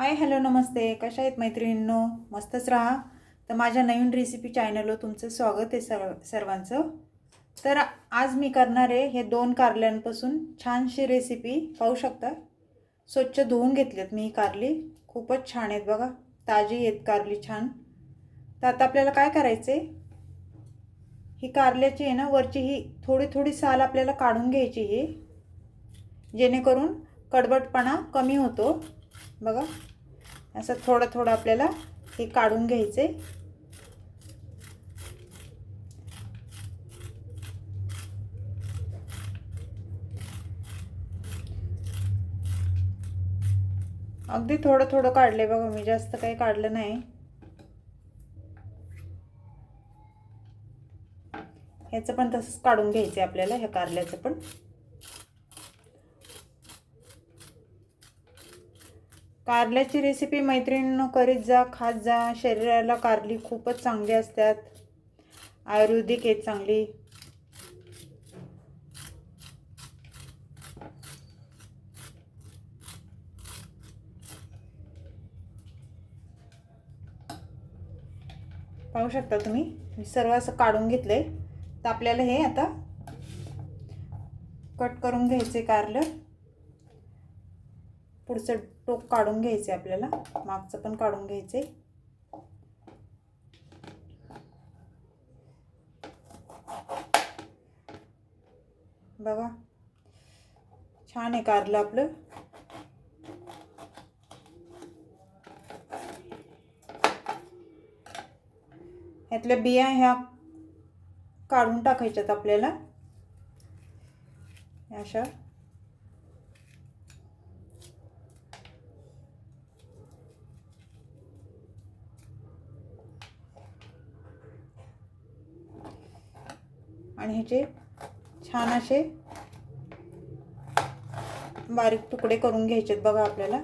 Hi hello नमस्ते. कशा आहेत मैत्रिणींनो? मस्तच राहा. तर माझ्या नवीन रेसिपी चॅनलवर तुमचं स्वागत आहे सर्व सर्वांचं. तर आज मी करणार आहे हे दोन कारल्यांपासून छानशी रेसिपी पाहू शकता? स्वच्छ धुवून घेतलेत मी ही कारली. खूपच छान आहेत बघा. ताजी आहेत कारली छान. तर आता आपल्याला काय करायचं आहे ही कारल्याची आहे ना वरची ही थोडी थोडी साल आपल्याला काढून घ्यायची ही जेणेकरून कडबटपणा कमी होतो. बघा. असं थोडं थोडं आपल्याला हे काढून घ्यायचे. अगदी थोडं थोडं काढले बघा मी जास्त काही काढलं नाही. ह्याचं पण तसंच काढून घ्यायचं आपल्याला ह्या कारल्याचं पण. कारल्याची रेसिपी मैत्रिणीनं करीत जा खात जा. शरीराला कारली खूपच चांगली असतात. आयुर्वेदिक आहेत चांगली. पाहू शकता तुम्ही? मी सर्व असं काढून घेतलं आहे तर आपल्याला हे आता कट करून घ्यायचे कारलं. पुढचं टोक काढून घ्यायचे आपल्याला. मागचं पण काढून घ्यायचे बघा. छान आहे कारलं आपलं. ह्यातल्या बिया ह्या काढून टाकायच्यात आपल्याला. अशा. आणि छान असे बारीक तुकडे करून घ्यायचेत बघा आपल्याला.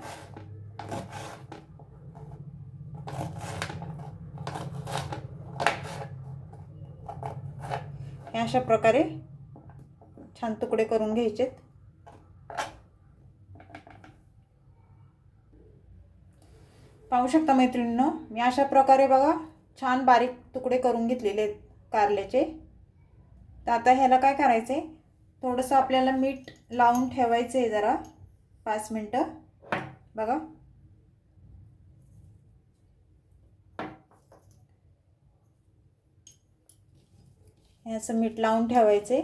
अशा प्रकारे छान तुकडे करून घ्यायचेत. पाहू शकता मैत्रिणींनो मी अशा प्रकारे बघा छान बारीक तुकडे करून घेतलेले आहेत कारल्याचे. तर आता ह्याला काय करायचं आहे थोडंसं आपल्याला मीठ लावून ठेवायचं आहे जरा. पाच मिनटं. बघा. हे असं मीठ लावून ठेवायचे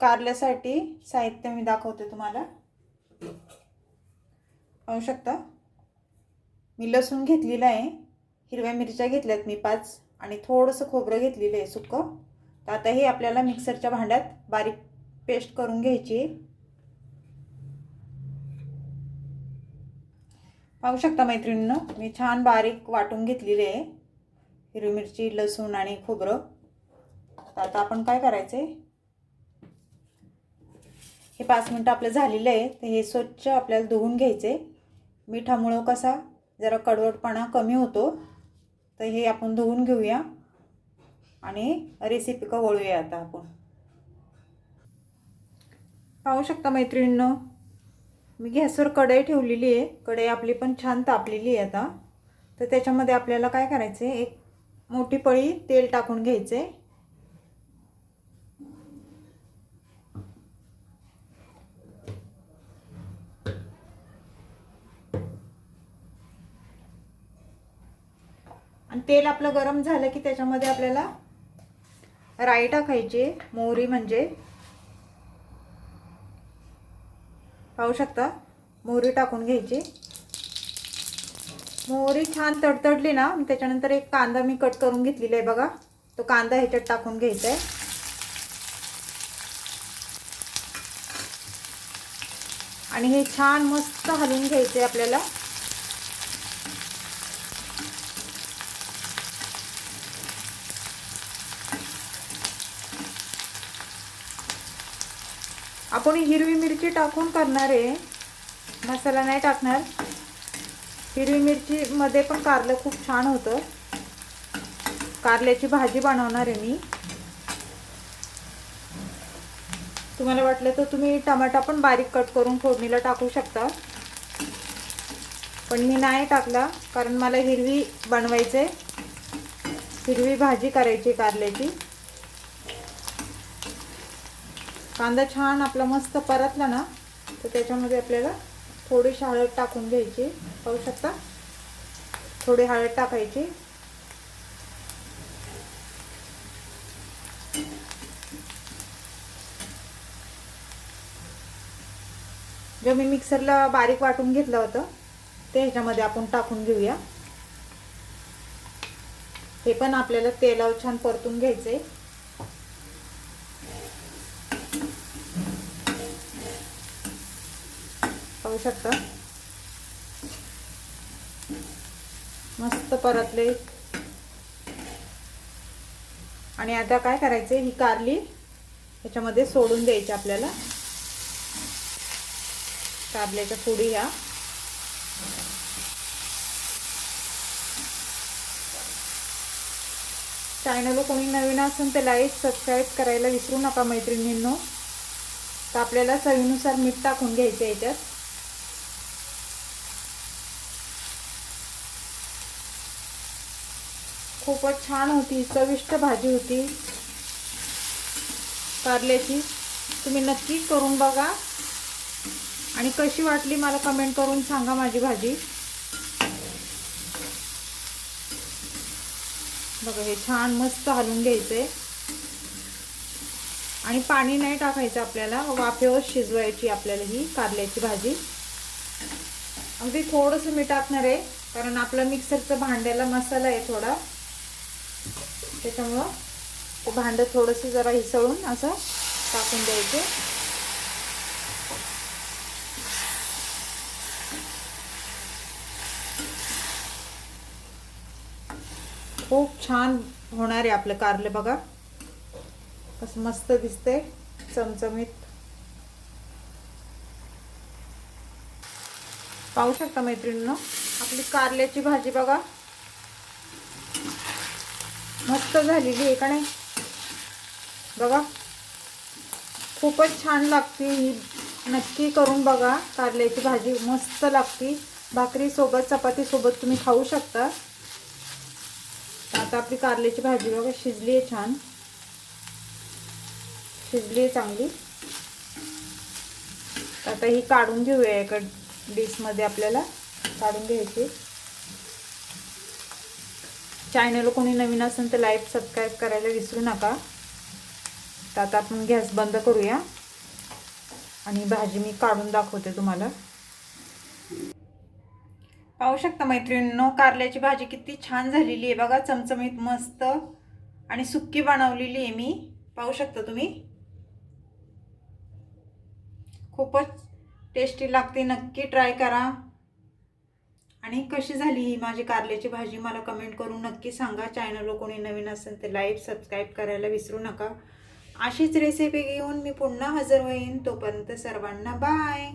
कारल्यासाठी साहित्य मी दाखवते तुम्हाला. पाहू शकता? मी लसूण घेतलेला आहे. हिरव्या मिरच्या घेतल्यात मी पाच आणि थोडंसं खोबरं घेतलेलं आहे सुक्कं तर आता हे आपल्याला मिक्सरच्या भांड्यात बारीक पेस्ट करून घ्यायची आहे. पाहू शकता मैत्रिणीनं मी छान बारीक वाटून घेतलेले आहे. हिरवी मिरची लसूण आणि खोबरं. तर आता आपण काय करायचं आहे हे पाच मिनटं आपलं झालेलं आहे तर हे स्वच्छ आपल्याला धुवून घ्यायचे मिठामुळं कसा जरा कडवटपणा कमी होतो. तर हे आपण धुवून घेऊया आणि रेसिपी कवळूया आता आपण. पाहू शकता मैत्रिणींनो मी गॅसवर कढई ठेवलेली आहे. कढई आपली पण छान तापलेली आहे आता. तर त्याच्यामध्ये आपल्याला काय करायचं आहे एक मोठी पळी तेल टाकून घ्यायचं आहे आणि तेल आपलं गरम झालं की त्याच्यामध्ये आपल्याला राई टाकायची मोहरी म्हणजे. पाहू शकता? मोहरी टाकून घ्यायची. मोहरी छान तडतडली ना त्याच्यानंतर एक कांदा मी कट करून घेतलेला आहे बघा. तो कांदा ह्याच्यात टाकून घ्यायचा आहे. आणि हे छान मस्त हलवून घ्यायचे आपल्याला. आपण हिरवी मिरची टाकून करणार आहे. मसाला नाही टाकणार. हिरवी मिरचीमध्ये पण कारलं खूप छान होतं. कारल्याची भाजी बनवणार आहे मी. तुम्हाला वाटलं तर तुम्ही टमाटा पण बारीक कट करून फोडणीला टाकू शकता. पण मी नाही टाकला कारण मला हिरवी बनवायचे हिरवी भाजी करायची कारल्याची. कांदा छान आपला मस्त परतला ना तर त्याच्यामध्ये आपल्याला थोडीशी हळद टाकून घ्यायची. पाहू शकता? थोडी हळद टाकायची. जे मी मिक्सरला बारीक वाटून घेतलं होतं ते ह्याच्यामध्ये आपण टाकून घेऊया. हे पण आपल्याला तेलावर छान परतून घ्यायचंय. पाहू शकता. मस्त परतले. आणि आता काय करायचे? ही कारली ह्याच्यामध्ये सोडून द्यायची आपल्याला. कारल्याच्या फोडी ह्या. चॅनलवर कोणी नवीन असेल तर लाईक सबस्क्राईब करायला विसरू नका मैत्रिणींनो. तर आपल्याला चवीनुसार मीठ टाकून घ्यायचं याच्यात. खूपच छान होती चविष्ट भाजी होती. कारल्याची. तुम्ही नक्की करून बघा. आणि कशी वाटली मला कमेंट करून सांगा माझी भाजी. बघा हे छान मस्त हलवून घ्यायचंय. आणि पाणी नाही टाकायचं आपल्याला वाफेवर शिजवायची आपल्याला ही कारल्याची भाजी. अगदी थोडंसं मी टाकणार आहे कारण आपला मिक्सरचं भांड्याला मसाला आहे थोडा. त्याच्यामुळं ते भांडं थोडंसं जरा हिसळून असं टाकून द्यायचे. खूप छान होणार आहे आपलं कारले बघा. कसं मस्त दिसतंय चमचमीत. पाहू शकता मैत्रिणीनं आपली कारल्याची भाजी बघा. मस्त झालेली आहे का नाही? बघा. खूपच छान लागते ही. नक्की करून बघा. कारल्याची भाजी मस्त लागते. भाकरीसोबत चपातीसोबत तुम्ही खाऊ शकता. आता आपली कारल्याची भाजी बघा शिजली आहे छान. शिजली आहे चांगली. आता ही काढून घेऊया एका डिशमध्ये आपल्याला. काढून घ्यायची. चॅनल कोणी नवीन असेल तर लाईक सबस्क्राईब करायला विसरू नका. तर आता आपण गॅस बंद करूया. आणि भाजी मी काढून दाखवते तुम्हाला. पाहू शकता मैत्रिणींनो कारल्याची भाजी किती छान झालेली आहे. बघा चमचमीत मस्त आणि सुक्की बनवलेली आहे मी. पाहू शकता तुम्ही? खूपच टेस्टी लागते. नक्की ट्राय करा. आणि कशी झाली ही माझी कारल्याची भाजी मला कमेंट करून नक्की सांगा. चॅनलवर कोणी नवीन असेल तर लाईक सबस्क्राईब करायला विसरू नका. अशीच रेसिपी घेऊन मी पुन्हा हजर होईन. तोपर्यंत सर्वांना बाय